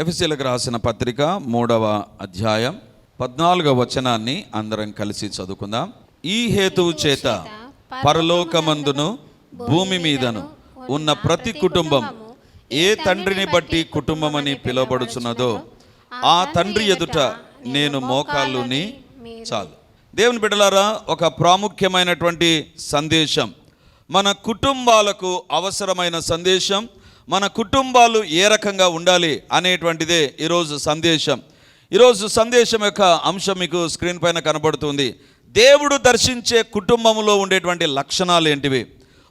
ఎఫ్ఎస్సీలకు రాసిన పత్రిక మూడవ అధ్యాయం పద్నాలుగవ వచనాన్ని అందరం కలిసి చదువుకుందాం. ఈ హేతువు చేత పరలోకమందును భూమి మీదను ఉన్న ప్రతి కుటుంబం ఏ తండ్రిని బట్టి కుటుంబమని పిలువబడుచున్నదో ఆ తండ్రి ఎదుట నేను మోకాళ్ళుని చాలు. దేవుని బిడ్డలారా ఒక ప్రాముఖ్యమైనటువంటి సందేశం. మన కుటుంబాలకు అవసరమైన సందేశం మన కుటుంబాలు ఏ రకంగా ఉండాలి అనేటువంటిదే ఈరోజు సందేశం. ఈరోజు సందేశం యొక్క అంశం మీకు స్క్రీన్ పైన కనబడుతుంది. దేవుడు దర్శించే కుటుంబంలో ఉండేటువంటి లక్షణాలు ఏంటివి?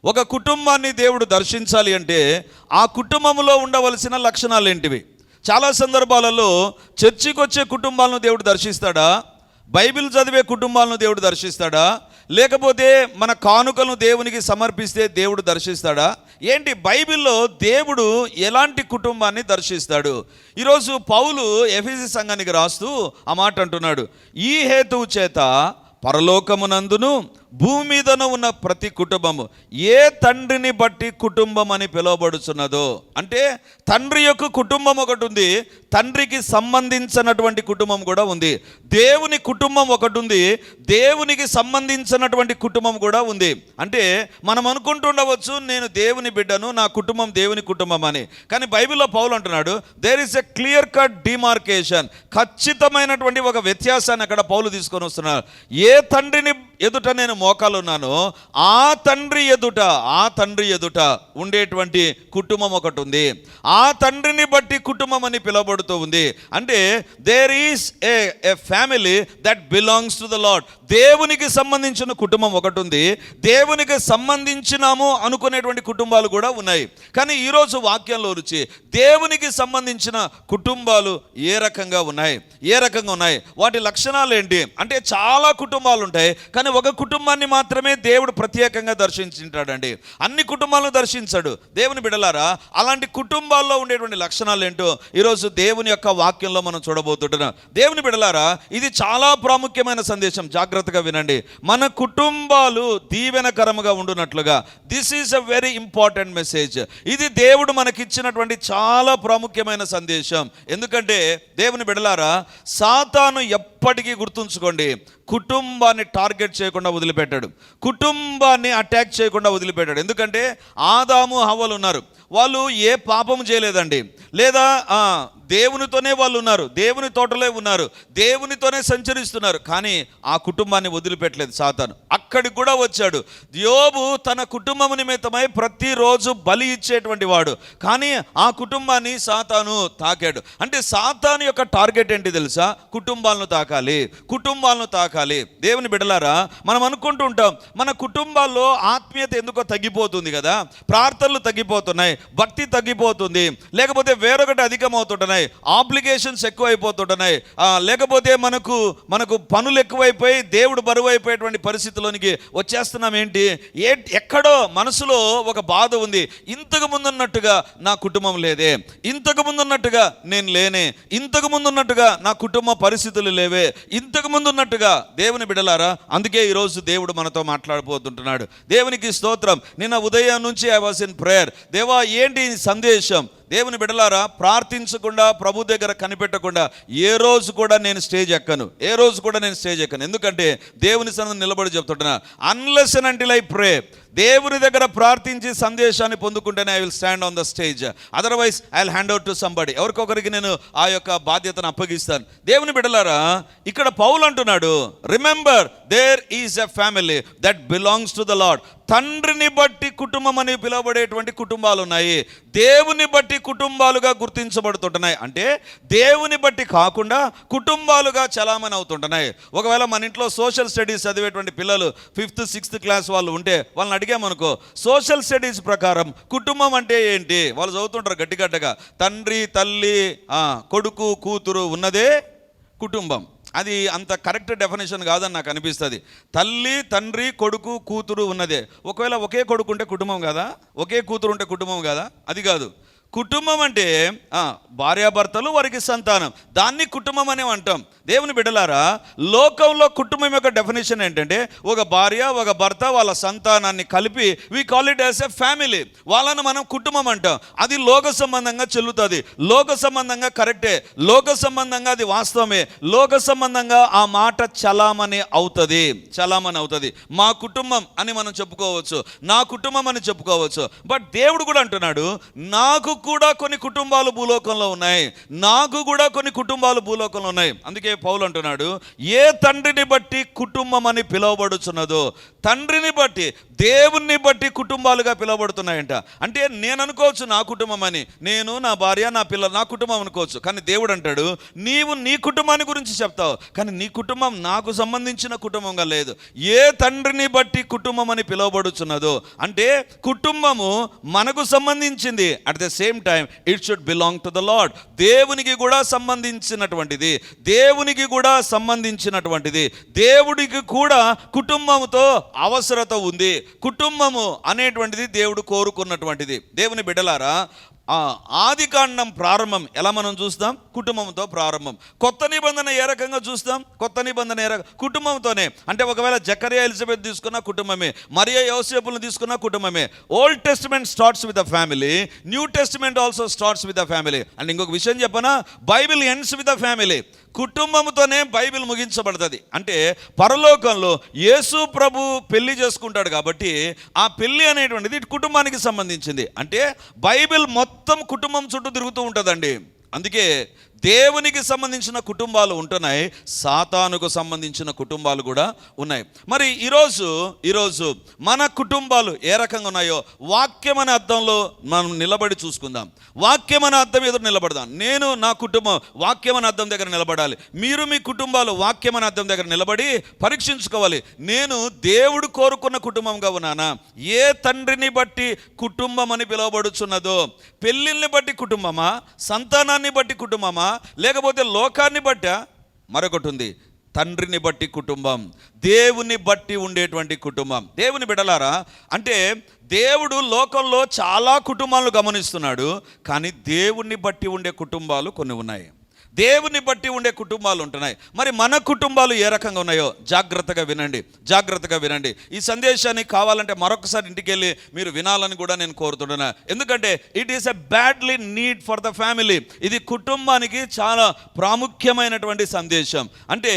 ఒక కుటుంబాన్ని దేవుడు దర్శించాలి అంటే ఆ కుటుంబంలో ఉండవలసిన లక్షణాలు ఏంటివి? చాలా సందర్భాలలో చర్చికి వచ్చే కుటుంబాలను దేవుడు దర్శిస్తాడా? బైబిల్ చదివే కుటుంబాలను దేవుడు దర్శిస్తాడా? లేకపోతే మన కానుకలను దేవునికి సమర్పిస్తే దేవుడు దర్శిస్తాడా? ఏంటి? బైబిల్లో దేవుడు ఎలాంటి కుటుంబాన్ని దర్శిస్తాడు? ఈరోజు పౌలు ఎఫీసీ సంఘానికి రాస్తూ ఆ మాట అంటున్నాడు. ఈ హేతువు చేత పరలోకమునందును భూమి మీదను ఉన్న ప్రతి కుటుంబము ఏ తండ్రిని బట్టి కుటుంబం అని పిలువబడుచున్నదో అంటే తండ్రి యొక్క కుటుంబం ఒకటి ఉంది తండ్రికి సంబంధించినటువంటి కుటుంబం కూడా ఉంది. దేవుని కుటుంబం ఒకటి ఉంది దేవునికి సంబంధించినటువంటి కుటుంబం కూడా ఉంది. అంటే మనం అనుకుంటుండవచ్చు నేను దేవుని బిడ్డను నా కుటుంబం దేవుని కుటుంబం అని. కానీ బైబిల్లో పౌలు అంటున్నాడు there is a clear cut demarcation ఖచ్చితమైనటువంటి ఒక వ్యత్యాసాన్ని అక్కడ పౌలు తీసుకొని వస్తున్నారు ఏ తండ్రిని ఎదుట నేను మోకాలున్నాను ఆ తండ్రి ఎదుట ఆ తండ్రి ఎదుట ఉండేటువంటి కుటుంబం ఒకటి ఉంది. ఆ తండ్రిని బట్టి కుటుంబం అని పిలువబడుతూ ఉంది. అంటే there is a a family that belongs to the Lord దేవునికి సంబంధించిన కుటుంబం ఒకటి ఉంది. దేవునికి సంబంధించినాము అనుకునేటువంటి కుటుంబాలు కూడా ఉన్నాయి. కానీ ఈరోజు వాక్యంలో రుచి దేవునికి సంబంధించిన కుటుంబాలు ఏ రకంగా ఉన్నాయి? ఏ రకంగా ఉన్నాయి? వాటి లక్షణాలు ఏంటి? అంటే చాలా కుటుంబాలు ఉంటాయి కానీ ఒక కుటుంబాన్ని మాత్రమే దేవుడు ప్రత్యేకంగా దర్శించుంటాడండి. అన్ని కుటుంబాలను దర్శించాడు. దేవుని బిడలారా అలాంటి కుటుంబాల్లో ఉండేటువంటి లక్షణాలు ఏంటో ఈరోజు దేవుని యొక్క వాక్యంలో మనం చూడబోతుంటున్నాం. దేవుని బిడలారా ఇది చాలా ప్రాముఖ్యమైన సందేశం. జాగ్రత్తగా వినండి. మన కుటుంబాలు దీవెనకరముగా ఉండునట్లుగా. This is a very important message ఇది దేవుడు మనకిచ్చినటువంటి చాలా ప్రాముఖ్యమైన సందేశం. ఎందుకంటే దేవుని బిడలారా సాతాను ఎప్పటికీ గుర్తుంచుకోండి కుటుంబాన్ని టార్గెట్ చేయకుండా వదిలిపెట్టాడు. కుటుంబాన్ని అటాక్ చేయకుండా వదిలిపెట్టాడు. ఎందుకంటే ఆదాము హవ్వలు ఉన్నారు. వాళ్ళు ఏ పాపం చేయలేదండి. లేదా దేవునితోనే వాళ్ళు ఉన్నారు దేవుని తోటలో ఉన్నారు దేవునితోనే సంచరిస్తున్నారు కానీ ఆ కుటుంబాన్ని వదిలిపెట్టలేదు సాతాను. అక్కడికి కూడా వచ్చాడు. యోబు తన కుటుంబం నిమిత్తమై ప్రతిరోజు బలి ఇచ్చేటువంటి వాడు. కానీ ఆ కుటుంబాన్ని సాతాను తాకాడు. అంటే సాతాను యొక్క టార్గెట్ ఏంటి తెలుసా? కుటుంబాలను తాకాలి కుటుంబాలను తాకాలి. దేవుని బిడలారా మనం అనుకుంటూ ఉంటాం మన కుటుంబాల్లో ఆత్మీయత ఎందుకో తగ్గిపోతుంది కదా? ప్రార్థనలు తగ్గిపోతున్నాయి భక్తి తగ్గిపోతుంది. లేకపోతే వేరొకటి అధికమవుతుంటున్నాయి. ఆబ్లిగేషన్స్ ఎక్కువైపోతుంటున్నాయి. లేకపోతే మనకు మనకు పనులు ఎక్కువైపోయి దేవుడు బరువు అయిపోయేటువంటి పరిస్థితిలోనికి వచ్చేస్తున్నాం ఏంటి? ఏ ఎక్కడో మనసులో ఒక బాధ ఉంది. ఇంతకు ముందున్నట్టుగా నా కుటుంబం లేదే. ఇంతకు ముందున్నట్టుగా నేను లేనే. ఇంతకు ముందున్నట్టుగా నా కుటుంబ పరిస్థితులు లేవే. ఇంతకు ముందున్నట్టుగా దేవుని బిడలారా అందుకే ఈరోజు దేవుడు మనతో మాట్లాడబోతుంటున్నాడు. దేవునికి స్తోత్రం. నిన్న ఉదయం నుంచి ఐ వాస్ ఇన్ ప్రేయర్ దేవా ఏంటి సందేశం? దేవుని బిడలారా ప్రార్థించకుండా ప్రభు దగ్గర కనిపెట్టకుండా ఏ రోజు కూడా నేను స్టేజ్ ఎక్కను. ఏ రోజు కూడా నేను స్టేజ్ ఎక్కను. ఎందుకంటే దేవుని సన్నిధి నిలబడి చెప్తుంటున్నా unless and until I pray దేవుని దగ్గర ప్రార్థించి సందేశాన్ని పొందుకుంటేనే I will stand on the stage otherwise I will hand out to somebody ఎవరికొకరికి నేను ఆ యొక్క బాధ్యతను అప్పగిస్తాను. దేవుని బిడలారా ఇక్కడ పౌలు అంటున్నాడు remember there is a family that belongs to the Lord తండ్రిని బట్టి కుటుంబం అని పిలువబడేటువంటి కుటుంబాలు ఉన్నాయి. దేవుని బట్టి కుటుంబాలుగా గుర్తించబడుతుంటున్నాయి. అంటే దేవుని బట్టి కాకుండా కుటుంబాలుగా చలామణి అవుతుంటున్నాయి. ఒకవేళ మన ఇంట్లో సోషల్ స్టడీస్ చదివేటువంటి పిల్లలు ఫిఫ్త్ సిక్స్త్ క్లాస్ వాళ్ళు ఉంటే వాళ్ళని అడిగామనుకో సోషల్ స్టడీస్ ప్రకారం కుటుంబం అంటే ఏంటి? వాళ్ళు చదువుతుంటారు గట్టిగడ్డగా. తండ్రి తల్లి కొడుకు కూతురు ఉన్నదే కుటుంబం. అది అంత కరెక్ట్ డెఫినేషన్ కాదని నాకు అనిపిస్తుంది. తల్లి తండ్రి కొడుకు కూతురు ఉన్నదే. ఒకవేళ ఒకే కొడుకు ఉంటే కుటుంబం కదా? ఒకే కూతురు ఉంటే కుటుంబం కదా? అది కాదు. కుటుంబం అంటే భార్యాభర్తలు వారికి సంతానం. దాన్ని కుటుంబం అనే అంటాం. దేవుని బిడ్డలారా లోకంలో కుటుంబం యొక్క డెఫినేషన్ ఏంటంటే ఒక భార్య ఒక భర్త వాళ్ళ సంతానాన్ని కలిపి we call it as a family వాళ్ళని మనం కుటుంబం అంటాం. అది లోక సంబంధంగా చెల్లుతుంది. లోక సంబంధంగా కరెక్టే లోక సంబంధంగా అది వాస్తవమే. లోక సంబంధంగా ఆ మాట చలామణి అవుతుంది. చలామణి అవుతుంది. మా కుటుంబం అని మనం చెప్పుకోవచ్చు. నా కుటుంబం అని చెప్పుకోవచ్చు. బట్ దేవుడు కూడా అంటున్నాడు నాకు కూడా కొన్ని కుటుంబాలు భూలోకంలో ఉన్నాయి. నాకు కూడా కొన్ని కుటుంబాలు భూలోకంలో ఉన్నాయి. అందుకే పౌలు అంటున్నాడు ఏ తండ్రిని బట్టి కుటుంబం అని పిలువబడుచున్నదో తండ్రిని బట్టి దేవుణ్ణి బట్టి కుటుంబాలుగా పిలువబడుతున్నాయంట. అంటే నేను అనుకోవచ్చు నా కుటుంబం అని నేను నా భార్య నా పిల్లలు నా కుటుంబం అనుకోవచ్చు. కానీ దేవుడు అంటాడు నీవు నీ కుటుంబాన్ని గురించి చెప్తావు కానీ నీ కుటుంబం నాకు సంబంధించిన కుటుంబంగా లేదు. ఏ తండ్రిని బట్టి కుటుంబం అని పిలువబడుచున్నదో అంటే కుటుంబము మనకు సంబంధించింది. At the same time it should belong to the Lord దేవునికి కూడా సంబంధించినటువంటిది దేవునికి కూడా సంబంధించినటువంటిది. దేవుడికి కూడా కుటుంబంతో అవసరత ఉంది కుటుంబము అనేటువంటిది దేవుడు కోరుకున్నటువంటిది. దేవుని బిడ్డలారా ఆది కాండం ప్రారంభం ఎలా మనం చూస్తాం? కుటుంబంతో ప్రారంభం. కొత్త నిబంధన ఏ రకంగా చూస్తాం? కొత్త నిబంధన ఏ రకం కుటుంబంతోనే అంటే ఒకవేళ జకరియా ఎలిజబెత్ తీసుకున్న కుటుంబమే మరియా యోసేపులను తీసుకున్న కుటుంబమే. Old Testament starts with a family New Testament also starts with the family. And ఇంకొక విషయం చెప్పనా? Bible ends with a family. కుటుంబంతోనే Bible ముగించబడుతుంది. అంటే పరలోకంలో యేసు ప్రభు పెళ్ళి చేసుకుంటాడు కాబట్టి ఆ పెళ్ళి అనేటువంటిది కుటుంబానికి సంబంధించింది. అంటే బైబిల్ మొత్తం కుటుంబం చుట్టూ తిరుగుతూ ఉంటుందండి. అందుకే దేవునికి సంబంధించిన కుటుంబాలు ఉంటున్నాయి సాతానుకు సంబంధించిన కుటుంబాలు కూడా ఉన్నాయి. మరి ఈరోజు ఈరోజు మన కుటుంబాలు ఏ రకంగా ఉన్నాయో వాక్యం అనే అర్థంలో మనం నిలబడి చూసుకుందాం. వాక్యం అనే అర్థం ఎదురు నిలబడదాం. నేను నా కుటుంబం వాక్యం అనే అర్థం దగ్గర నిలబడాలి. మీరు మీ కుటుంబాలు వాక్యం అనే అర్థం దగ్గర నిలబడి పరీక్షించుకోవాలి. నేను దేవుడు కోరుకున్న కుటుంబంగా ఉన్నానా? ఏ తండ్రిని బట్టి కుటుంబం అని పిలువబడుచున్నదో? పెళ్ళిళ్ళని బట్టి కుటుంబమా? సంతానాన్ని బట్టి కుటుంబమా? లేకపోతే లోకాన్ని బట్టా? మరొకటి ఉంది. తండ్రిని బట్టి కుటుంబం దేవుని బట్టి ఉండేటువంటి కుటుంబం. దేవుని బిడలారా అంటే దేవుడు లోకంలో చాలా కుటుంబాలను గమనిస్తున్నాడు కానీ దేవుణ్ణి బట్టి ఉండే కుటుంబాలు కొన్ని ఉన్నాయి. దేవుని బట్టి ఉండే కుటుంబాలు ఉంటున్నాయి. మరి మన కుటుంబాలు ఏ రకంగా ఉన్నాయో జాగ్రత్తగా వినండి. జాగ్రత్తగా వినండి. ఈ సందేశాన్ని కావాలంటే మరొకసారి ఇంటికి వెళ్ళి మీరు వినాలని కూడా నేను కోరుతుంటున్నా ఎందుకంటే it is a badly need for the family ఇది కుటుంబానికి చాలా ప్రాముఖ్యమైనటువంటి సందేశం. అంటే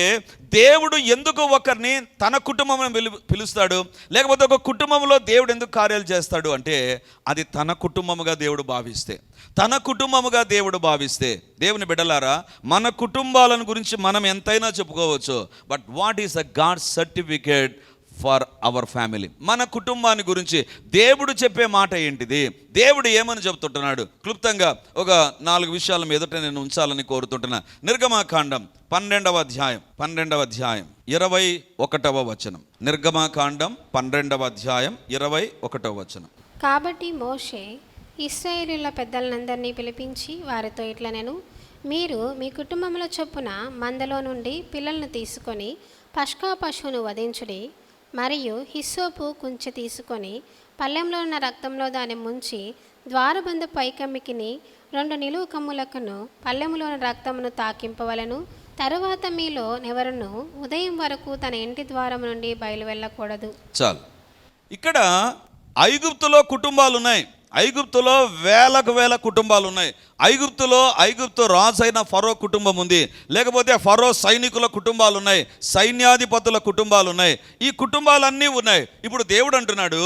దేవుడు ఎందుకు ఒకరిని తన కుటుంబం పిలు పిలుస్తాడు? లేకపోతే ఒక కుటుంబంలో దేవుడు ఎందుకు కార్యాలు చేస్తాడు అంటే అది తన కుటుంబముగా దేవుడు భావిస్తే. తన కుటుంబముగా దేవుడు భావిస్తే. దేవుని బిడ్డలారా మన కుటుంబాలను గురించి మనం ఎంతైనా చెప్పుకోవచ్చు. But what is a God certificate for our family. మన కుటుంబాన్ని గురించి దేవుడు చెప్పే మాట ఏంటిది? దేవుడు ఏమని చెబుతుంటున్నాడు? క్లుప్తంగా ఒక నాలుగు విషయాల మీదట నేను ఉంచాలని కోరుతుంటున్నా. నిర్గమాకాండం పన్నెండవ అధ్యాయం పన్నెండవ అధ్యాయం ఇరవై ఒకటవ వచనం. నిర్గమాకాండం పన్నెండవ అధ్యాయం ఇరవై ఒకటవ వచనం. కాబట్టి మోషే ఇస్రాయేలీల పెద్దలందరినీ పిలిపించి వారితో ఇట్లా నేను మీరు మీ కుటుంబంలో చొప్పున మందలో నుండి పిల్లలను తీసుకొని పష్కా పశువును వధించుడి. మరియు హిస్సోపు కుంచె తీసుకొని పళ్ళెంలో ఉన్న రక్తంలో దాన్ని ముంచి ద్వారబంధ పైకమ్మికిని రెండు నిలువు కమ్ములకును పళ్ళెములోని రక్తమును తాకింపవలను. తరువాత మీలో ఎవరును ఉదయం వరకు తన ఇంటి ద్వారం నుండి బయలు వెళ్ళకూడదు. చాలు. ఇక్కడ ఐగుప్తులో కుటుంబాలు ఉన్నాయి ఐగుప్తులో వేలకు వేల కుటుంబాలు ఉన్నాయి ఐగుప్తులో ఐగుప్తు రాజు అయిన ఫరో కుటుంబం ఉంది. లేకపోతే ఫరో సైనికుల కుటుంబాలు ఉన్నాయి సైన్యాధిపతుల కుటుంబాలు ఉన్నాయి ఈ కుటుంబాలన్నీ ఉన్నాయి. ఇప్పుడు దేవుడు అంటున్నాడు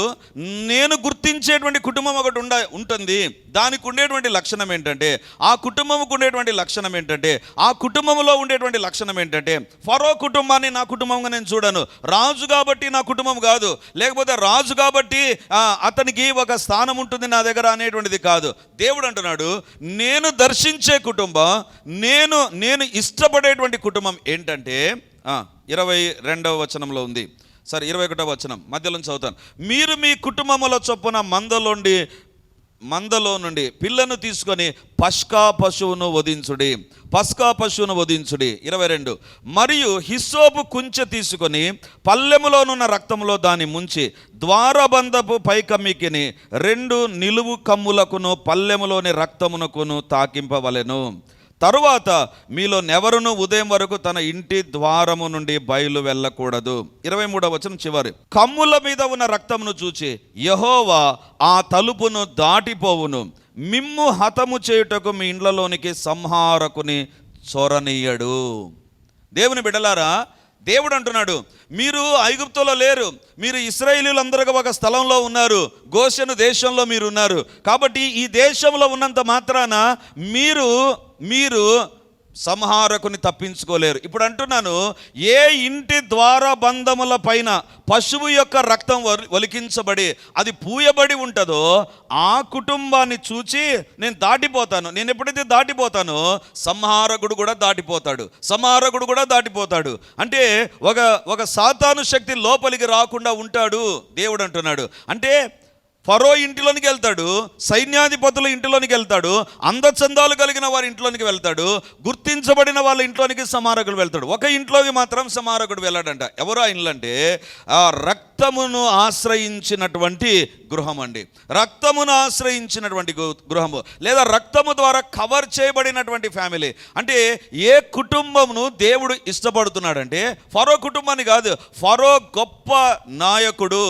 నేను గుర్తించేటువంటి కుటుంబం ఒకటి ఉండ ఉంటుంది. దానికి ఉండేటువంటి లక్షణం ఏంటంటే ఆ కుటుంబంకు ఉండేటువంటి లక్షణం ఏంటంటే ఆ కుటుంబంలో ఉండేటువంటి లక్షణం ఏంటంటే ఫరో కుటుంబాన్ని నా కుటుంబంగా నేను చూడను. రాజు కాబట్టి నా కుటుంబం కాదు. లేకపోతే రాజు కాబట్టి అతనికి ఒక స్థానం ఉంటుంది నా దగ్గర అనేటువంటిది కాదు. దేవుడు అంటున్నాడు నేను దర్శించే కుటుంబం నేను నేను ఇష్టపడేటువంటి కుటుంబం ఏంటంటే ఇరవై రెండవ వచనంలో ఉంది. సరే ఇరవై ఒకటవ వచనం మధ్యలో చదువుతాను. మీరు మీ కుటుంబముల చొప్పున మందలోండి మందలో నుండి పిల్లను తీసుకొని పష్కా పశువును వధించుడి. పస్కా పశువును వధించుడి. ఇరవై రెండు. మరియు హిస్సోపు కుంచె తీసుకొని పల్లెములోనున్న రక్తంలో దాన్ని ముంచి ద్వారబంధపు పైకమ్మికిని రెండు నిలువు కమ్ములకును పల్లెములోని రక్తమునకును తాకింపవలెను. తరువాత మీలో నెవరును ఉదయం వరకు తన ఇంటి ద్వారము నుండి బయలు వెళ్ళకూడదు. ఇరవై మూడవ వచనం చివరి. కమ్ముల మీద ఉన్న రక్తమును చూచి యహోవా ఆ తలుపును దాటిపోవును. మిమ్ము హతము చేయుటకు మీ ఇండ్లలోనికి సంహారకుని చొరనీయడు దేవుని బిడలారా దేవుడు అంటున్నాడు మీరు ఐగుప్తులో లేరు మీరు ఇస్రాయేలీలందరూ ఒక స్థలంలో ఉన్నారు గోషెను దేశంలో మీరు ఉన్నారు కాబట్టి ఈ దేశంలో ఉన్నంత మాత్రాన మీరు మీరు సంహారకుని తప్పించుకోలేరు. ఇప్పుడు అంటున్నాను ఏ ఇంటి ద్వార బంధముల పైన పశువు యొక్క రక్తం వలి- ఒలికించబడి అది పూయబడి ఉంటుందో ఆ కుటుంబాన్ని చూచి నేను దాటిపోతాను. నేను ఎప్పుడైతే దాటిపోతానో సంహారకుడు కూడా దాటిపోతాడు. సంహారకుడు కూడా దాటిపోతాడు. అంటే ఒక ఒక సాతాను శక్తి లోపలికి రాకుండా ఉంటాడు దేవుడు అంటున్నాడు. అంటే ఫరో ఇంటిలోనికి వెళ్తాడు సైన్యాధిపతుల ఇంటిలోనికి వెళ్తాడు అందచందాలు కలిగిన వారి ఇంట్లోనికి వెళ్తాడు గుర్తించబడిన వాళ్ళ ఇంట్లోనికి సమారకుడు వెళ్తాడు. ఒక ఇంట్లోకి మాత్రం సమారకుడు వెళ్ళాడంట. ఎవరు ఆ ఇండ్లు అంటే ఆ రక్తమును ఆశ్రయించినటువంటి గృహం అండి రక్తమును ఆశ్రయించినటువంటి గృహము లేదా రక్తము ద్వారా కవర్ చేయబడినటువంటి ఫ్యామిలీ. అంటే ఏ కుటుంబమును దేవుడు ఇష్టపడుతున్నాడంటే ఫరో కుటుంబాన్ని కాదు ఫరో గొప్ప నాయకుడు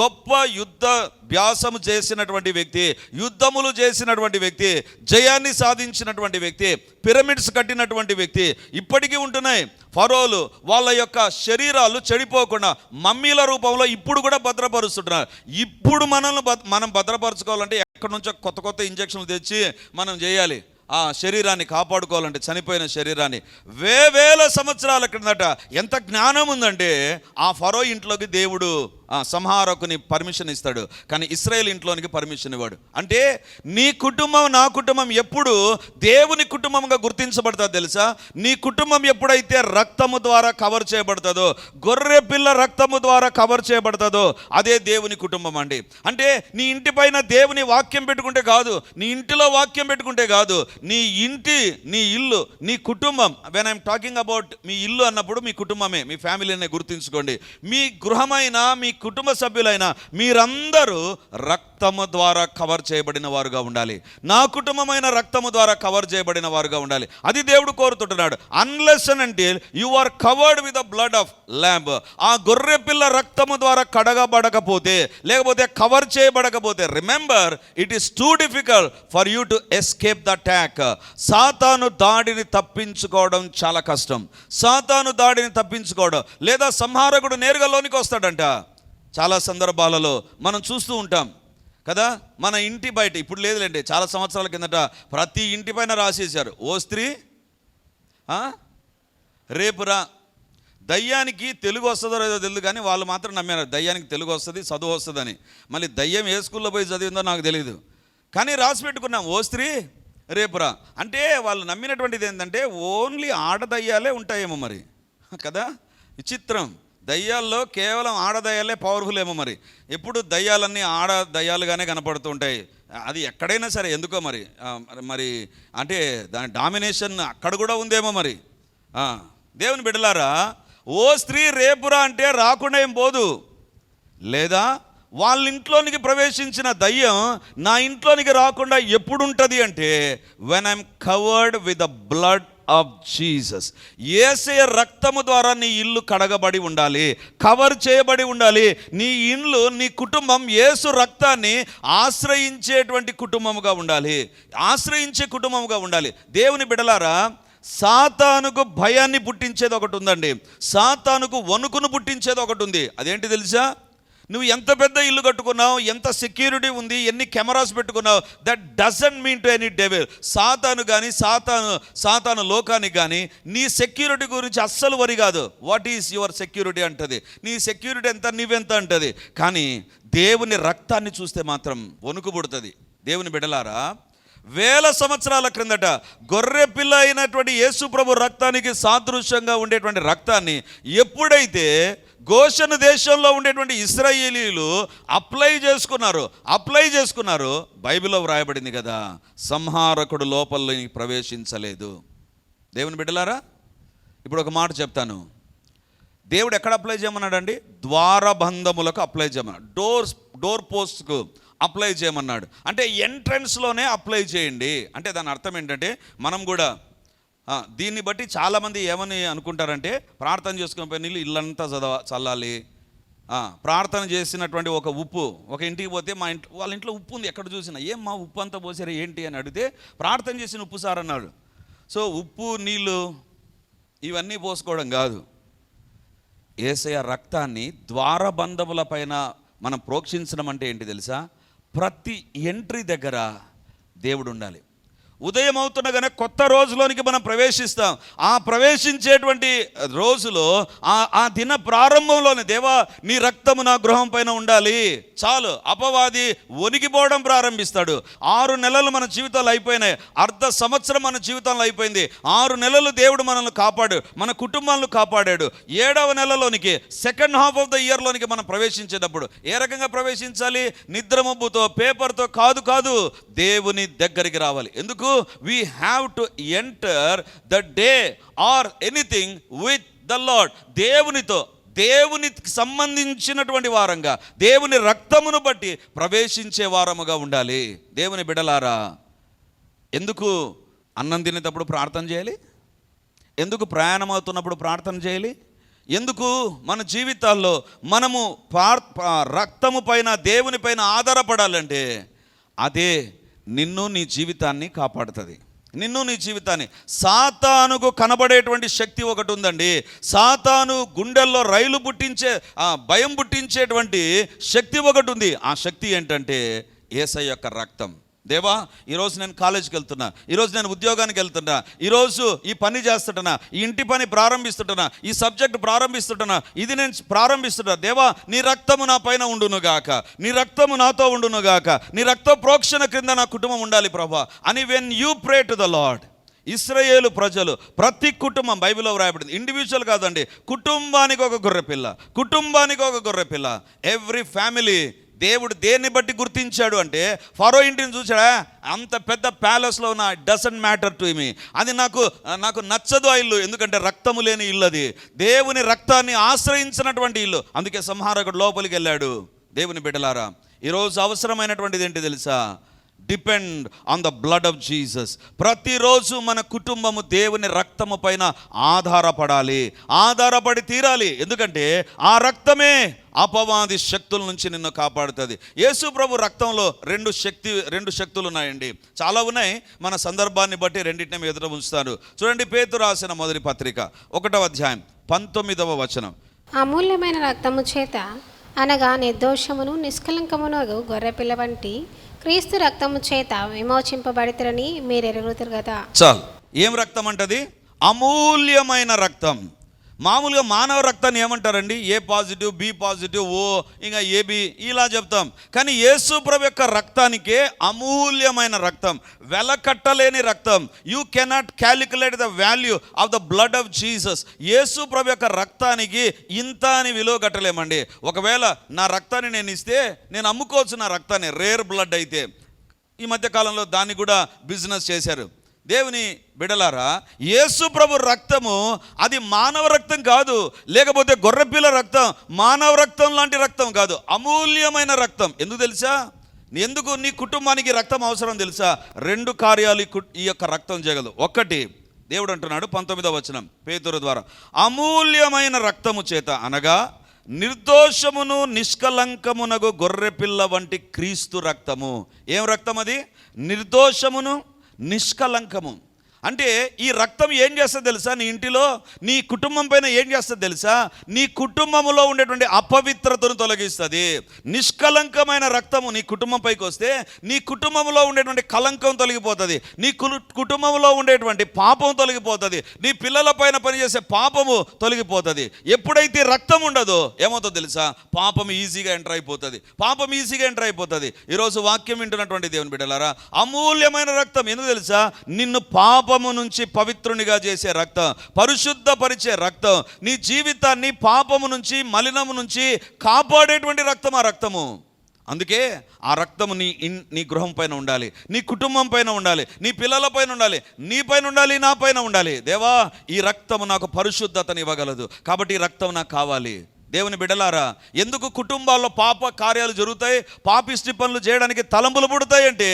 గొప్ప యుద్ధ వ్యాసము చేసినటువంటి వ్యక్తి యుద్ధములు చేసినటువంటి వ్యక్తి జయాన్ని సాధించినటువంటి వ్యక్తి పిరమిడ్స్ కట్టినటువంటి వ్యక్తి ఇప్పటికీ ఉంటున్నాయి. ఫరోలు వాళ్ళ యొక్క శరీరాలు చెడిపోకుండా మమ్మీల రూపంలో ఇప్పుడు కూడా భద్రపరుస్తుంటున్నారు. ఇప్పుడు మనల్ని మనం భద్రపరచుకోవాలంటే ఎక్కడి నుంచో కొత్త కొత్త ఇంజక్షన్లు తెచ్చి మనం చేయాలి. ఆ శరీరాన్ని కాపాడుకోవాలంటే చనిపోయిన శరీరాన్ని. వేవేల సంవత్సరాల క్రిందట ఎంత జ్ఞానం ఉందంటే ఆ ఫరో ఇంట్లోకి దేవుడు ఆ సంహారకుని పర్మిషన్ ఇస్తాడు. కానీ ఇస్రాయేల్ ఇంట్లోనికి పర్మిషన్ ఇవ్వడు. అంటే నీ కుటుంబం నా కుటుంబం ఎప్పుడు దేవుని కుటుంబంగా గుర్తించబడుతుంది తెలుసా? నీ కుటుంబం ఎప్పుడైతే రక్తము ద్వారా కవర్ చేయబడుతుందో గొర్రె పిల్ల రక్తము ద్వారా కవర్ చేయబడుతుందో అదే దేవుని కుటుంబం అండి. అంటే నీ ఇంటి పైన దేవుని వాక్యం పెట్టుకుంటే కాదు నీ ఇంటిలో వాక్యం పెట్టుకుంటే కాదు నీ ఇంటి నీ ఇల్లు నీ కుటుంబం వెన్ ఐమ్ టాకింగ్ అబౌట్ మీ ఇల్లు అన్నప్పుడు మీ కుటుంబమే మీ ఫ్యామిలీనే గుర్తుంచుకోండి. మీ గృహమైన మీ కుటుంబ సభ్యులైన మీరందరూ రక్తము ద్వారా కవర్ చేయబడిన వారుగా ఉండాలి. నా కుటుంబమైన రక్తము ద్వారా కవర్ చేయబడిన వారుగా ఉండాలి. అది దేవుడు కోరుతుంటున్నాడు. Unless and you are covered with the blood of lamb ఆ గొర్రె పిల్ల రక్తము ద్వారా కడగబడకపోతే లేకపోతే cover చేయబడకపోతే remember it is too difficult for you to escape the attack సాతాను దాడిని తప్పించుకోవడం చాలా కష్టం. సాతాను దాడిని తప్పించుకోవడం లేదా సంహారకుడు నేరుగా లోనికి వస్తాడంట. చాలా సందర్భాలలో మనం చూస్తూ ఉంటాం. కదా? మన ఇంటి బయట ఇప్పుడు లేదులేండి చాలా సంవత్సరాల కిందట ప్రతి ఇంటి పైన రాసేసారు ఓ స్త్రీ ఆ? రేపురా దయ్యానికి తెలుగు వస్తుందో లేదో తెలియదు కానీ వాళ్ళు మాత్రం నమ్మారు. దయ్యానికి తెలుగు వస్తుంది చదువు వస్తుందని. మళ్ళీ దయ్యం ఏ స్కూల్లో పోయి చదివిందో నాకు తెలియదు కానీ రాసి పెట్టుకున్నాం. ఓ స్త్రీ రేపురా అంటే వాళ్ళు నమ్మినటువంటిది ఏంటంటే ఓన్లీ ఆడదయ్యాలే ఉంటాయేమో మరి. కదా? విచిత్రం. దయ్యాల్లో కేవలం ఆడదయ్యాలే పవర్ఫుల్ ఏమో మరి. ఎప్పుడు దయ్యాలన్నీ ఆడ దయ్యాలుగానే కనపడుతూ ఉంటాయి. అది ఎక్కడైనా సరే ఎందుకో మరి? మరి- అంటే దాని డామినేషన్ అక్కడ కూడా ఉందేమో మరి? దేవుని బిడ్డలారా ఓ స్త్రీ రేపురా అంటే రాకుండా ఏం పోదు. లేదా వాళ్ళ ఇంట్లోనికి ప్రవేశించిన దయ్యం నా ఇంట్లోనికి రాకుండా ఎప్పుడుంటుంది అంటే when I'm covered with the blood of Jesus ఏసే రక్తము ద్వారా నీ ఇల్లు కడగబడి ఉండాలి కవర్ చేయబడి ఉండాలి. నీ ఇల్లు నీ కుటుంబం యేసు రక్తాన్ని ఆశ్రయించేటువంటి కుటుంబముగా ఉండాలి ఆశ్రయించే కుటుంబముగా ఉండాలి. దేవుని బిడలారా సాతానుకు భయాన్ని పుట్టించేది ఒకటి ఉందండి. సాతానుకు వణుకును పుట్టించేది ఒకటి ఉంది. అదేంటి తెలుసా? నువ్వు ఎంత పెద్ద ఇల్లు కట్టుకున్నావు ఎంత సెక్యూరిటీ ఉంది ఎన్ని కెమెరాస్ పెట్టుకున్నావు that doesn't mean to any devil సాతాను కానీ సాతాను సాతాను లోకానికి కానీ నీ సెక్యూరిటీ గురించి అస్సలు వరి కాదు. వాట్ ఈస్ యువర్ సెక్యూరిటీ అంటది. నీ సెక్యూరిటీ ఎంత నీవెంత అంటది. కానీ దేవుని రక్తాన్ని చూస్తే మాత్రం వణుకు పుడుతుంది. దేవుని బిడలారా వేల సంవత్సరాల క్రిందట గొర్రె పిల్ల అయినటువంటి యేసు ప్రభు రక్తానికి సాదృశ్యంగా ఉండేటువంటి రక్తాన్ని ఎప్పుడైతే గోషను దేశంలో ఉండేటువంటి ఇస్రాయేలీలు అప్లై చేసుకున్నారు అప్లై చేసుకున్నారు. బైబిల్లో వ్రాయబడింది కదా సంహారకుడు లోపల ప్రవేశించలేదు. దేవుని బిడ్డలారా ఇప్పుడు ఒక మాట చెప్తాను. దేవుడు ఎక్కడ అప్లై చేయమన్నాడండి? ద్వారబంధములకు అప్లై చేయమన్నాడు. డోర్స్ డోర్ పోస్ట్కు అప్లై చేయమన్నాడు. అంటే ఎంట్రన్స్లోనే అప్లై చేయండి. అంటే దాని అర్థం ఏంటంటే మనం కూడా దీన్ని బట్టి చాలామంది ఏమని అనుకుంటారంటే ప్రార్థన చేసుకుని పోయి నీళ్ళు ఇల్లంతా చదవ చల్లాలి. ప్రార్థన చేసినటువంటి ఒక ఉప్పు ఒక ఇంటికి పోతే మా ఇంట్లో వాళ్ళ ఇంట్లో ఉప్పు ఉంది ఎక్కడ చూసినా. ఏం మా ఉప్పు అంతా పోసారు ఏంటి? అని అడిగితే ప్రార్థన చేసిన ఉప్పు సార్ అన్నాడు. సో ఉప్పు నీళ్ళు ఇవన్నీ పోసుకోవడం కాదు. ఏసయ రక్తాన్ని ద్వారబంధముల పైన మనం ప్రోక్షించడం అంటే ఏంటి తెలుసా? ప్రతి ఎంట్రీ దగ్గర దేవుడు ఉండాలి. ఉదయం అవుతుండగానే కొత్త రోజులోనికి మనం ప్రవేశిస్తాం. ఆ ప్రవేశించేటువంటి రోజులో ఆ ఆ దిన ప్రారంభంలోనే దేవా నీ రక్తము నా గృహం పైన ఉండాలి. చాలు అపవాది వణికిపోవడం ప్రారంభిస్తాడు. ఆరు నెలలు మన జీవితాలు అయిపోయినాయి. అర్ధ సంవత్సరం మన జీవితంలో అయిపోయింది. ఆరు నెలలు దేవుడు మనల్ని కాపాడు మన కుటుంబాలను కాపాడాడు. ఏడవ నెలలోనికి సెకండ్ హాఫ్ ఆఫ్ ద ఇయర్లోనికి మనం ప్రవేశించేటప్పుడు ఏ రకంగా ప్రవేశించాలి? నిద్రమబ్బుతో పేపర్తో కాదు కాదు దేవుని దగ్గరికి రావాలి. ఎందుకు? We have to enter the day or anything with the Lord దేవునితో దేవునికి సంబంధించినటువంటి వారంగా దేవుని రక్తమును బట్టి ప్రవేశించే వారముగా ఉండాలి. దేవుని బిడలారా ఎందుకు అన్నం తినేటప్పుడు ప్రార్థన చేయాలి? ఎందుకు ప్రయాణం అవుతున్నప్పుడు ప్రార్థన చేయాలి? ఎందుకు మన జీవితాల్లో మనము పార్ రక్తము పైన దేవుని పైన ఆధారపడాలంటే అదే నిన్ను నీ జీవితాన్ని కాపాడుతుంది. నిన్ను నీ జీవితాన్ని. సాతానుకు కనబడేటువంటి శక్తి ఒకటి ఉందండి. సాతాను గుండెల్లో రైలు పుట్టించే భయం పుట్టించేటువంటి శక్తి ఒకటి ఉంది. ఆ శక్తి ఏంటంటే ఏసై యొక్క రక్తం. దేవా ఈరోజు నేను కాలేజీకి వెళ్తున్నా ఈరోజు నేను ఉద్యోగానికి వెళ్తున్నా ఈరోజు ఈ పని చేస్తుంటున్నా ఈ ఇంటి పని ప్రారంభిస్తుంటున్నా ఈ సబ్జెక్ట్ ప్రారంభిస్తుంటున్నా ఇది నేను ప్రారంభిస్తున్నా. దేవా నీ రక్తము నా పైన ఉండును గాక నీ రక్తము నాతో ఉండును గాక నీ రక్త ప్రోక్షణ క్రింద నా కుటుంబం ఉండాలి ప్రభా. అని when you pray to the Lord Israel ప్రజలు ప్రతి కుటుంబం బైబిల్లో వ్రాయబడింది ఇండివిజువల్ కాదండి కుటుంబానికి ఒక గొర్రె పిల్ల కుటుంబానికి ఒక గొర్రె పిల్ల ఎవ్రీ ఫ్యామిలీ దేవుడు దేన్ని బట్టి గుర్తించాడు అంటే ఫరో ఇంటిని చూసాడా అంత పెద్ద ప్యాలెస్లో ఉన్న డజంట్ మ్యాటర్ టు మీ అది నాకు నాకు నచ్చదు ఆ ఇల్లు ఎందుకంటే రక్తము లేని ఇల్లు అది. దేవుని రక్తాన్ని ఆశ్రయించినటువంటి ఇల్లు. అందుకే సంహారకుడు లోపలికి వెళ్ళాడు. దేవుని బిడ్డలారా ఈరోజు అవసరమైనటువంటిది ఏంటి తెలుసా? Depend on the blood of Jesus ప్రతిరోజు మన కుటుంబము దేవుని రక్తము పైన ఆధారపడాలి. ఆధారపడి తీరాలి. ఎందుకంటే ఆ రక్తమే అపవాది శక్తుల నుంచి నిన్ను కాపాడుతుంది. యేసు ప్రభు రక్తంలో రెండు శక్తి రెండు శక్తులు ఉన్నాయండి చాలా ఉన్నాయి. మన సందర్భాన్ని బట్టి రెండింటిని ఎదుట ఉంచుతాను. చూడండి పేతు రాసిన మొదటి పత్రిక ఒకటవ అధ్యాయం పంతొమ్మిదవ వచనం. అమూల్యమైన రక్తము చేత అనగా నిర్దోషమును నిష్కలంకమును గొర్రెపిల్ల వంటి క్రీస్తు రక్తము చేత విమోచింపబడితరని మీరు ఎరుగుతురు కదా చాలు. ఏం రక్తం అంటది అమూల్యమైన రక్తం. మామూలుగా మానవ రక్తాన్ని ఏమంటారండి? A positive B positive O ఇంకా ఏబి ఇలా చెప్తాం. కానీ యేసు ప్రభు యొక్క రక్తానికే అమూల్యమైన రక్తం వెలకట్టలేని రక్తం. You cannot calculate the value of the blood of Jesus యేసు ప్రభు యొక్క రక్తానికి ఇంత అని విలువ కట్టలేమండి. ఒకవేళ నా రక్తాన్ని నేను ఇస్తే నేను అమ్ముకోవచ్చు నా రక్తాన్ని రేర్ బ్లడ్ అయితే. ఈ మధ్యకాలంలో దాన్ని కూడా బిజినెస్ చేశారు. దేవుని బిడలారా యేసు ప్రభు రక్తము అది మానవ రక్తం కాదు లేకపోతే గొర్రెపిల్ల రక్తం మానవ రక్తం లాంటి రక్తం కాదు అమూల్యమైన రక్తం. ఎందుకు తెలుసా? ఎందుకు నీ కుటుంబానికి రక్తం అవసరం తెలుసా? రెండు కార్యాలు ఈ ఈ యొక్క రక్తం చేయగలదు ఒక్కటి దేవుడు అంటున్నాడు పంతొమ్మిదవ వచనం పేతురు ద్వారా అమూల్యమైన రక్తము చేత అనగా నిర్దోషమును నిష్కలంకమునగు గొర్రెపిల్ల వంటి క్రీస్తు రక్తము. ఏం రక్తం అది? నిర్దోషమును నిష్కలంకము. అంటే ఈ రక్తం ఏం చేస్తుంది తెలుసా? నీ ఇంటిలో నీ కుటుంబం పైన ఏం చేస్తుంది తెలుసా? నీ కుటుంబములో ఉండేటువంటి అపవిత్రతను తొలగిస్తుంది. నిష్కలంకమైన రక్తము నీ కుటుంబం పైకి వస్తే నీ కుటుంబంలో ఉండేటువంటి కలంకం తొలగిపోతుంది. నీ కులు- కుటుంబంలో ఉండేటువంటి పాపం తొలగిపోతుంది. నీ పిల్లల పైన పనిచేసే పాపము తొలగిపోతుంది. ఎప్పుడైతే రక్తం ఉండదో ఏమవుతుందో తెలుసా? పాపం ఈజీగా ఎంటర్ అయిపోతుంది. పాపం ఈజీగా ఎంటర్ అయిపోతుంది. ఈరోజు వాక్యం వింటున్నటువంటి దేవుని బిడ్డలారా అమూల్యమైన రక్తం ఎందుకు తెలుసా? నిన్ను పాప పాపము నుంచి పవిత్రునిగా చేసే రక్తం పరిశుద్ధపరిచే రక్తం నీ జీవితాన్ని పాపము నుంచి మలినము నుంచి కాపాడేటువంటి రక్తం ఆ రక్తము. అందుకే ఆ రక్తము నీ ఇన్ నీ గృహం పైన ఉండాలి నీ కుటుంబం పైన ఉండాలి నీ పిల్లల పైన ఉండాలి నీ పైన ఉండాలి నా పైన ఉండాలి. దేవా ఈ రక్తము నాకు పరిశుద్ధతని ఇవ్వగలదు. కాబట్టి ఈ రక్తం నాకు కావాలి. దేవుని బిడలారా ఎందుకు కుటుంబాల్లో పాప కార్యాలు జరుగుతాయి? పాపిష్టి పనులు చేయడానికి తలంపులు పుడతాయి అంటే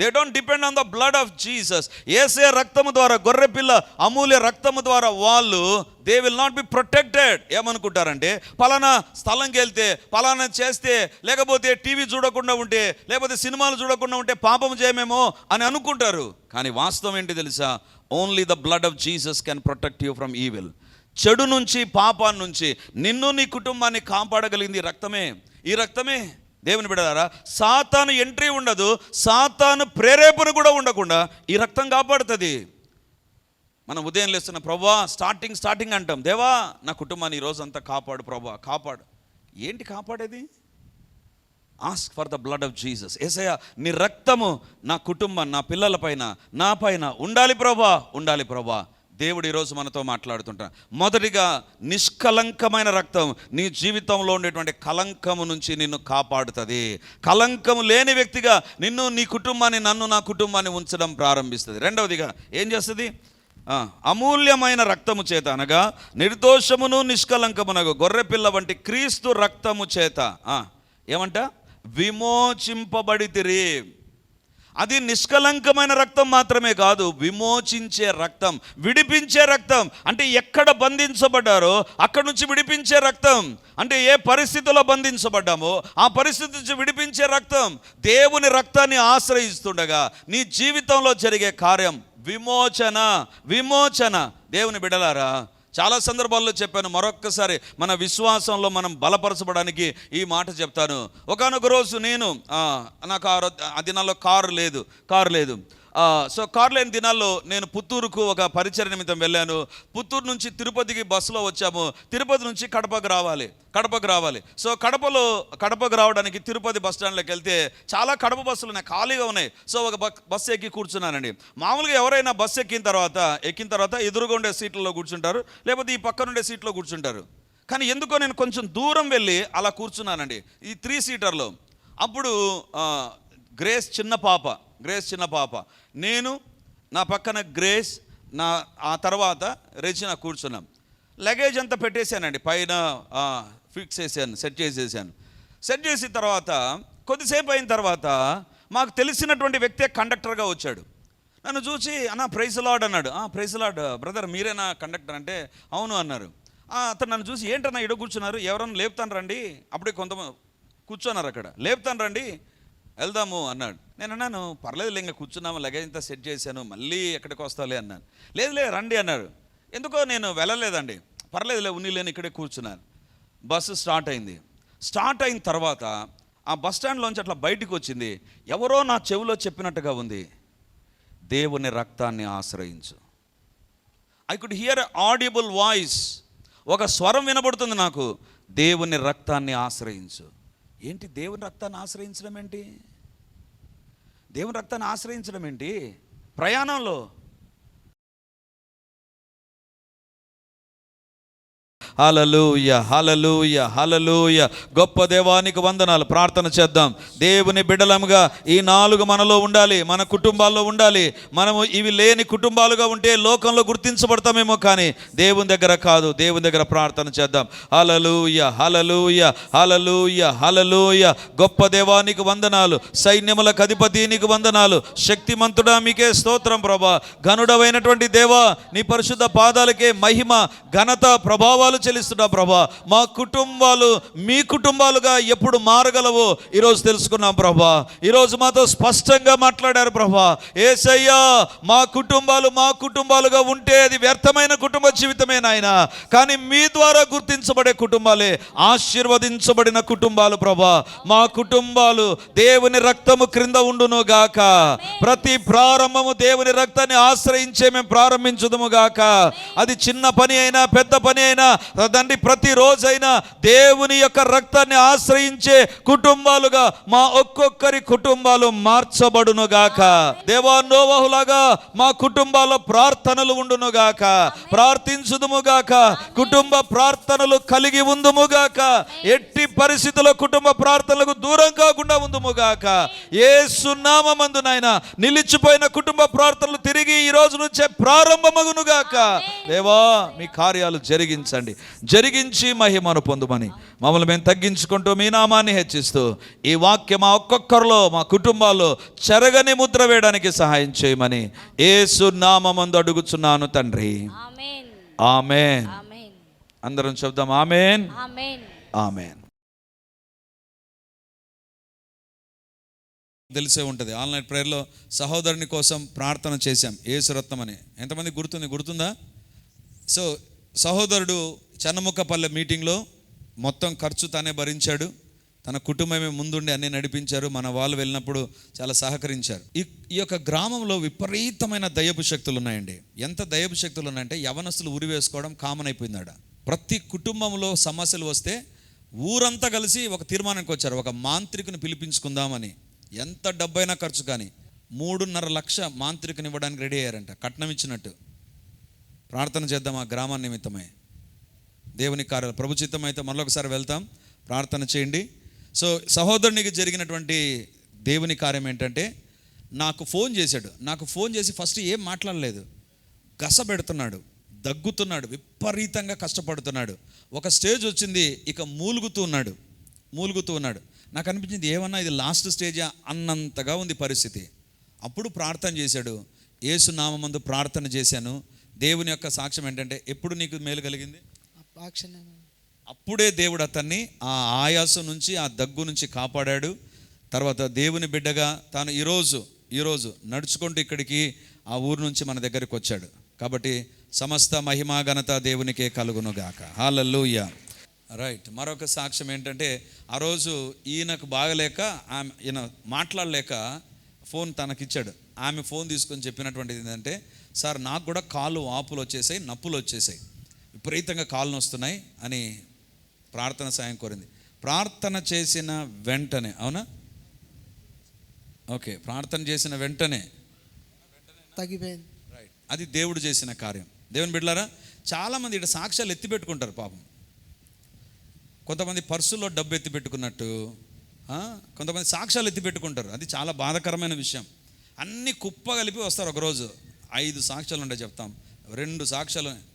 they don't depend on the blood of Jesus ఏసే రక్తము ద్వారా గొర్రె పిల్ల అమూల్య రక్తము ద్వారా వాళ్ళు they will not be protected ఏమనుకుంటారంటే పలానా స్థలంకి వెళ్తే పలానా చేస్తే లేకపోతే టీవీ చూడకుండా ఉంటే లేకపోతే సినిమాలు చూడకుండా ఉంటే పాపం చేయమేమో అని అనుకుంటారు. కానీ వాస్తవం ఏంటి తెలుసా? Only the blood of Jesus can protect you from evil చెడు నుంచి పాపాన్ని నుంచి నిన్ను నీ కుటుంబాన్ని కాపాడగలిగింది ఈ రక్తమే. ఈ రక్తమే. దేవుని బిడదారా సాతాను ఎంట్రీ ఉండదు సాతాను ప్రేరేపణ కూడా ఉండకుండా ఈ రక్తం కాపాడుతుంది. మనం ఉదయం లేస్తున్న ప్రభా స్టార్టింగ్ స్టార్టింగ్ అంటాం. దేవా నా కుటుంబాన్ని ఈ కాపాడు ప్రభా కాపాడు. ఏంటి కాపాడేది? Ask for the blood of Jesus ఏసయ్య నీ రక్తము నా కుటుంబం నా పిల్లల పైన నా పైన ఉండాలి ప్రభా ఉండాలి ప్రభా దేవుడు ఈరోజు మనతో మాట్లాడుతుంటాడు. మొదటిగా నిష్కలంకమైన రక్తం నీ జీవితంలో ఉండేటువంటి కలంకము నుంచి నిన్ను కాపాడుతుంది. కలంకము లేని వ్యక్తిగా నిన్ను నీ కుటుంబాన్ని నన్ను నా కుటుంబాన్ని ఉంచడం ప్రారంభిస్తుంది. రెండవదిగా ఏం చేస్తుంది? అమూల్యమైన రక్తము చేత అనగా నిర్దోషమును నిష్కలంకమునగు గొర్రెపిల్ల వంటి క్రీస్తు రక్తము చేత. ఏమంట? విమోచింపబడితిరి. అది నిష్కలంకమైన రక్తం మాత్రమే కాదు విమోచించే రక్తం విడిపించే రక్తం. అంటే ఎక్కడ బంధించబడ్డారో అక్కడ నుంచి విడిపించే రక్తం. అంటే ఏ పరిస్థితిలో బంధించబడ్డామో ఆ పరిస్థితి నుంచి విడిపించే రక్తం. దేవుని రక్తాన్ని ఆశ్రయిస్తుండగా నీ జీవితంలో జరిగే కార్యం విమోచన విమోచన. దేవుని బిడలారా చాలా సందర్భాల్లో చెప్పాను మరొక్కసారి మన విశ్వాసంలో మనం బలపరచబడానికి ఈ మాట చెప్తాను. ఒకానొక రోజు నేను నాకు ఆ దినాల్లో కారు లేదు కారు లేదు. సో కారు దినాల్లో నేను పుత్తూరుకు ఒక పరిచయ నిమిత్తం వెళ్ళాను. పుత్తూరు నుంచి తిరుపతికి బస్సులో వచ్చాము. తిరుపతి నుంచి కడపకు రావాలి. కడపకు రావాలి. సో కడపలో కడపకు రావడానికి తిరుపతి బస్ స్టాండ్లోకి వెళ్తే చాలా కడప బస్సులు ఉన్నాయి. ఖాళీగా ఉన్నాయి. సో ఒక బస్ బస్సు ఎక్కి కూర్చున్నానండి. మామూలుగా ఎవరైనా బస్సు ఎక్కిన తర్వాత ఎక్కిన తర్వాత ఎదురుగా ఉండే సీట్లలో కూర్చుంటారు. లేకపోతే ఈ పక్కన ఉండే సీట్లో కూర్చుంటారు. కానీ ఎందుకో నేను కొంచెం దూరం వెళ్ళి అలా కూర్చున్నానండి. ఈ త్రీ సీటర్లో. అప్పుడు గ్రేస్ చిన్న పాప. గ్రేస్ చిన్న పాప. నేను నా పక్కన గ్రేస్ నా ఆ తర్వాత రెజినా కూర్చున్నాం. లగేజ్ అంతా పెట్టేశానండి. పైన ఫిక్స్ చేశాను సెట్ చేసేసాను. సెట్ చేసిన తర్వాత కొద్దిసేపు అయిన తర్వాత మాకు తెలిసినటువంటి వ్యక్తే కండక్టర్గా వచ్చాడు. నన్ను చూసి అన్న ప్రైజ్ లాడ్ అన్నాడు. ప్రైజ్ లాడ్ బ్రదర్ మీరేనా కండక్టర్ అంటే అవును అన్నారు. అతను నన్ను చూసి ఏంటన్నా ఇడ కూర్చున్నారు? ఎవరన్నా లేపుతాను రండి. అప్పుడే కొంతమంది కూర్చున్నారు అక్కడ. లేపుతాను రండి. వెళ్దాము అన్నాడు. నేను అన్నాను పర్లేదు ఇంకా కూర్చున్నాము లగేజ్ అంతా సెట్ చేశాను మళ్ళీ ఎక్కడికి వస్తాలే అన్నాను. లేదు లేదు రండి అన్నాడు. ఎందుకో నేను వెళ్ళలేదండి. పర్లేదులే ఉన్ని లేని ఇక్కడే కూర్చున్నాను. బస్సు స్టార్ట్ అయింది. స్టార్ట్ అయిన తర్వాత ఆ బస్ స్టాండ్లోంచి అట్లా బయటికి వచ్చింది. ఎవరో నా చెవిలో చెప్పినట్టుగా ఉంది దేవుని రక్తాన్ని ఆశ్రయించు. I could hear audible voice ఒక స్వరం వినబడుతుంది నాకు దేవుని రక్తాన్ని ఆశ్రయించు. ఏంటి దేవుని రక్తాన్ని ఆశ్రయించడం ఏంటి? దేవుని రక్తాన్ని ఆశ్రయించడం ఏంటి? ప్రయాణంలో హలలుయ హలలుయ హలలుయ గొప్ప దేవానికి వందనాలు. ప్రార్థన చేద్దాం. దేవుని బిడలముగా ఈ నాలుగు మనలో ఉండాలి మన కుటుంబాల్లో ఉండాలి. మనము ఇవి లేని కుటుంబాలుగా ఉంటే లోకంలో గుర్తించబడతామేమో కానీ దేవుని దగ్గర కాదు. దేవుని దగ్గర ప్రార్థన చేద్దాం. హలలుయ హలలుయ హలలుయ హలలుయ గొప్ప దేవానికి వందనాలు. సైన్యములకు అధిపతి నీకు వందనాలు. శక్తిమంతుడా మీకే స్తోత్రం ప్రభా. ఘనుడవైనటువంటి దేవా నీ పరిశుద్ధ పాదాలకే మహిమ ఘనత ప్రభావాలు చెల్లిస్తున్నా ప్రభా. మా కుటుంబాలు మీ కుటుంబాలుగా ఎప్పుడు మారగలవో ఈరోజు తెలుసుకున్నాం ప్రభా. ఈరోజు మాతో స్పష్టంగా మాట్లాడారు ప్రభా. ఏసయ్యా మా కుటుంబాలు మా కుటుంబాలుగా ఉంటే అది వ్యర్థమైన కుటుంబ జీవితమే నాయన. కానీ మీ ద్వారా గుర్తించబడే కుటుంబాలే ఆశీర్వదించబడిన కుటుంబాలు ప్రభా. మా కుటుంబాలు దేవుని రక్తము క్రింద ఉండును గాక. ప్రతి ప్రారంభము దేవుని రక్తాన్ని ఆశ్రయించే మేము ప్రారంభించుదము గాక. అది చిన్న పని అయినా పెద్ద పని అయినా తండ్రి ప్రతిరోజైనా దేవుని యొక్క రక్తాన్ని ఆశ్రయించే కుటుంబాలుగా మా ఒక్కొక్కరి కుటుంబాలు మార్చబడును గాక దేవా నోవహులాగా మా కుటుంబాల్లో ప్రార్థనలు ఉండును గాక ప్రార్థించుదుము గాక కుటుంబ ప్రార్థనలు కలిగి ఉందుము గాక ఎట్టి పరిస్థితుల్లో కుటుంబ ప్రార్థనలకు దూరం కాకుండా ఉందుము గాక ఏ సున్నామందు నిలిచిపోయిన కుటుంబ ప్రార్థనలు తిరిగి ఈ రోజు నుంచే ప్రారంభమగును గాక దేవా మీ కార్యాలు జరిగించండి. జరిగించి మహిమను పొందుమని. మమ్మల్ని మేము తగ్గించుకుంటూ మీ నామాన్ని హెచ్చిస్తూ ఈ వాక్యం మా ఒక్కొక్కరిలో మా కుటుంబాల్లో చెరగని ముద్ర వేయడానికి సహాయం చేయమని ఏసు నామందు అడుగుచున్నాను తండ్రి. ఆమేన్. అందరం చెప్దాం ఆమెన్. ఆమేన్. ఆమెన్. తెలిసే ఉంటుంది. ఆన్లైన్ ప్రేయర్లో సహోదరుని కోసం ప్రార్థన చేశాం. ఏసురత్నం అని ఎంతమంది గుర్తుంది? గుర్తుందా? సో సహోదరుడు చన్నముఖపల్లె మీటింగ్లో మొత్తం ఖర్చు తానే భరించాడు. తన కుటుంబమే ముందుండి అన్ని నడిపించారు. మన వాళ్ళు వెళ్ళినప్పుడు చాలా సహకరించారు. ఈ ఈ యొక్క గ్రామంలో విపరీతమైన దయపు శక్తులు ఉన్నాయండి ఎంత దయపు శక్తులు ఉన్నాయంటే యవనస్తులు ఉరి వేసుకోవడం కామన్ అయిపోయిందాడ ప్రతి కుటుంబంలో సమస్యలు వస్తే ఊరంతా కలిసి ఒక తీర్మానానికి వచ్చారు. ఒక మాంత్రికుని పిలిపించుకుందామని. ఎంత డబ్బైనా ఖర్చు కానీ మూడున్నర లక్ష మాంత్రికుని ఇవ్వడానికి రెడీ అయ్యారంట. కట్నం ఇచ్చినట్టు. ప్రార్థన చేద్దాం ఆ గ్రామాన్ని నిమిత్తమై. దేవుని కార్యాలు. ప్రభుచిత్తం అయితే మరొకసారి వెళ్తాం. ప్రార్థన చేయండి. సో సహోదరునికి జరిగినటువంటి దేవుని కార్యం ఏంటంటే నాకు ఫోన్ చేశాడు. నాకు ఫోన్ చేసి ఫస్ట్ ఏం మాట్లాడలేదు. గస పెడుతున్నాడు దగ్గుతున్నాడు. విపరీతంగా కష్టపడుతున్నాడు. ఒక స్టేజ్ వచ్చింది. ఇక మూలుగుతూ ఉన్నాడు. మూలుగుతూ ఉన్నాడు. నాకు అనిపించింది ఏమన్నా ఇది లాస్ట్ స్టేజా అన్నంతగా ఉంది పరిస్థితి. అప్పుడు ప్రార్థన చేశాడు. ఏసునామందు ప్రార్థన చేశాను. దేవుని యొక్క సాక్ష్యం ఏంటంటే ఎప్పుడు నీకు మేలు కలిగింది? అప్పుడే దేవుడు అతన్ని ఆ ఆయాసం నుంచి ఆ దగ్గు నుంచి కాపాడాడు. తర్వాత దేవుని బిడ్డగా తాను ఈరోజు ఈరోజు నడుచుకుంటూ ఇక్కడికి ఆ ఊరు నుంచి మన దగ్గరికి వచ్చాడు. కాబట్టి సమస్త మహిమా ఘనత దేవునికే కలుగును గాక హాలూయ రైట్. మరొక సాక్ష్యం ఏంటంటే ఆ రోజు ఈయనకు బాగలేక ఆమె ఈయన మాట్లాడలేక ఫోన్ తనకిచ్చాడు. ఆమె ఫోన్ తీసుకొని చెప్పినటువంటిది ఏంటంటే సార్ నాకు కూడా కాళ్ళు వాపులు వచ్చేసాయి నప్పులు వచ్చేసాయి. విపరీతంగా కాళ్ళు వస్తున్నాయి అని ప్రార్థన సాయం కోరింది. ప్రార్థన చేసిన వెంటనే అవునా? ఓకే ప్రార్థన చేసిన వెంటనే. తగ్గిపోయింది. రైట్ అది దేవుడు చేసిన కార్యం. దేవుని బిడ్డలారా చాలామంది ఇక్కడ సాక్ష్యాలు ఎత్తి పెట్టుకుంటారు పాపం. కొంతమంది పర్సులో డబ్బు ఎత్తి పెట్టుకున్నట్టు ఆ, కొంతమంది సాక్ష్యాలు ఎత్తి పెట్టుకుంటారు. అది చాలా బాధాకరమైన విషయం. అన్ని కుప్ప కలిపి వస్తారు ఒకరోజు. ఐదు సాక్ష్యాలు ఉండే చెప్తాం. రెండు సాక్ష్యాలు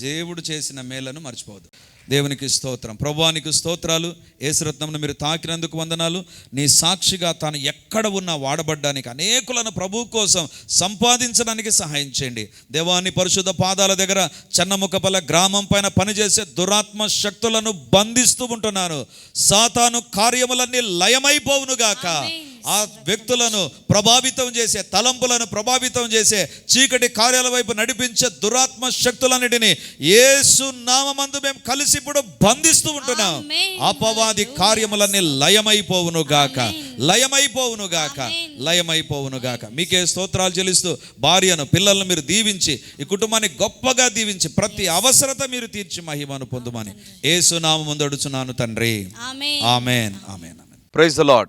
దేవుడు చేసిన మేలను మర్చిపోవద్దు. దేవునికి స్తోత్రం. ప్రభువానికి స్తోత్రాలు. ఏసురత్నంను మీరు తాకినందుకు వందనాలు. నీ సాక్షిగా తాను ఎక్కడ ఉన్నా వాడబడ్డానికి అనేకులను ప్రభు కోసం సంపాదించడానికి సహాయం చేయండి. దేవాన్ని పరిశుద్ధ పాదాల దగ్గర చెన్నముఖపల్ల గ్రామం పైన పనిచేసే దురాత్మ శక్తులను బంధిస్తూ ఉంటున్నాను. సాతాను కార్యములన్నీ లయమైపోవునుగాక. ఆ వ్యక్తులను ప్రభావితం చేసే తలంపులను ప్రభావితం చేసే చీకటి కార్యాల వైపు నడిపించే దురాత్మ శక్తులన్నిటిని యేసు నామమందు మేము కలిసి ఇప్పుడు బంధిస్తూ ఉంటున్నాం. అపవాది కార్యములన్నీ లయమైపోవును గాక. లయమైపోవును గాక. లయమైపోవును గాక. మీకే స్తోత్రాలు చెల్లిస్తూ భార్యను పిల్లలను మీరు దీవించి ఈ కుటుంబాన్ని గొప్పగా దీవించి ప్రతి అవసరత మీరు తీర్చి మహిమను పొందుమని. యేసు నామమందు అడుచున్నాను తండ్రి. ఆమేన్ ఆమెన్. ఆమెన్. ప్రైజ్ ద లాడ్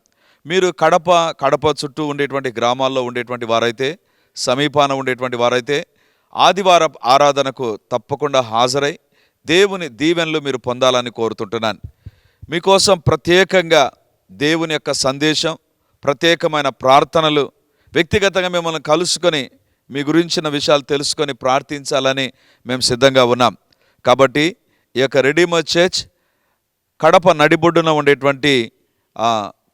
మీరు కడప కడప చుట్టూ ఉండేటువంటి గ్రామాల్లో ఉండేటువంటి వారైతే సమీపాన ఉండేటువంటి వారైతే ఆదివార ఆరాధనకు తప్పకుండా హాజరై దేవుని దీవెనలు మీరు పొందాలని కోరుతుంటున్నాను. మీకోసం ప్రత్యేకంగా దేవుని యొక్క సందేశం ప్రత్యేకమైన ప్రార్థనలు వ్యక్తిగతంగా మిమ్మల్ని కలుసుకొని మీ గురించిన విషయాలు తెలుసుకొని ప్రార్థించాలని మేము సిద్ధంగా ఉన్నాం. కాబట్టి ఈ యొక్క రెడీమర్ చర్చ్ కడప నడిబొడ్డున ఉండేటువంటి